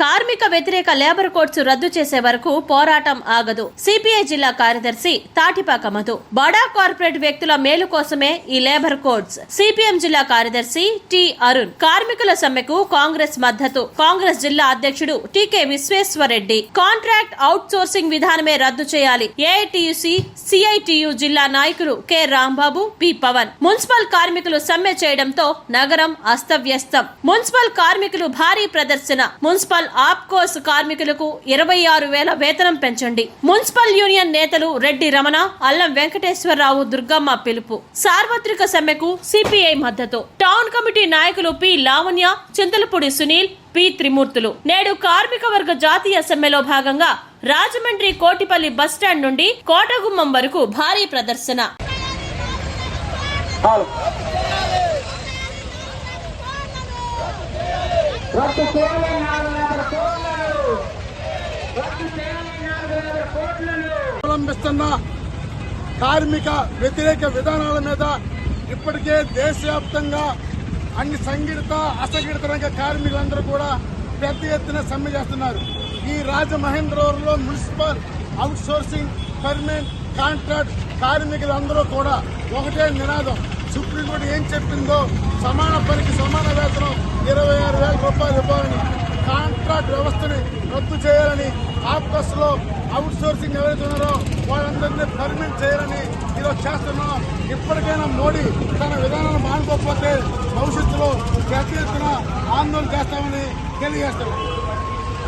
కార్మిక వ్యతిరేక labour codes రద్దు చేసే వరకు పోరాటం ఆగదు. సిపిఐ జిల్లా కార్యదర్శి తాటిపాక మధు. బడా కార్పొరేట్ వ్యక్తుల మేలు కోసమే ఈ లేబర్ కోడ్స్. సిపిఎం జిల్లా కార్యదర్శి టి అరుణ్. కార్మికుల సమ్మెకు కాంగ్రెస్ మద్దతు. కాంగ్రెస్ జిల్లా అధ్యక్షుడు టికె విశ్వేశ్వరరెడ్డి. కాంట్రాక్ట్ అవుట్ సోర్సింగ్ విధానమే రద్దు చేయాలి. ఏఐటియుసి సిఐటియు జిల్లా నాయకులు K Rambabu P Pavan. Municipal కార్మికులు సమ్మె చేయడంతో నగరం అస్తవ్యస్తం. మున్సిపల్ కార్మికులు భారీ ప్రదర్శన. మున్సిపల్ ఆప్కోస్ కార్మికులకు ఇరవై ఆరు వేల వేతనం పెంచండి. మున్సిపల్ యూనియన్ నేతలు రెడ్డి రమణ అల్లం వెంకటేశ్వరరావు దుర్గమ్మ పిలుపు. సార్వత్రిక సమ్మెకు సిపిఐ మద్దతు. టౌన్ కమిటీ నాయకులు పి లావణ్య చింతలపూడి సునీల్ పి త్రిమూర్తులు. నేడు కార్మిక వర్గ జాతీయ సమ్మెలో భాగంగా రాజమండ్రి కోటిపల్లి బస్టాండ్ నుండి కోటగుమ్మం వరకు భారీ ప్రదర్శన. రద్దు చేయాలి కోట్లను రద్దు నాలుగు వేల కోట్లను అవలంబిస్తున్న కార్మిక వ్యతిరేక విధానాల మీద ఇప్పటికే దేశవ్యాప్తంగా అన్ని సంఘటిత అసంఘటిత రంగ కార్మికులందరూ కూడా పెద్ద ఎత్తున సమ్మె చేస్తున్నారు. ఈ రాజమహేంద్రవరంలో municipal outsourcing permanent contract కార్మికులందరూ కూడా ఒకటే నినాదం. సుప్రీంకోర్టు ఏం చెప్పిందో సమాన పనికి సమాన వేతనం ఇరవై ఆరు వేల రూపాయలు ఇవ్వాలని కాంట్రాక్ట్ వ్యవస్థని రద్దు చేయాలని ఆప్కస్లో అవుట్ సోర్సింగ్ ఎవరైతే ఉన్నారో వాళ్ళందరినీ పర్మనెంట్ చేయాలని ఈరోజు చేస్తున్నాం. ఇప్పటికైనా మోడీ తన విధానాలు మానుకోకపోతే భవిష్యత్తులో పెద్ద ఎత్తున ఆందోళన చేస్తామని తెలియజేస్తారు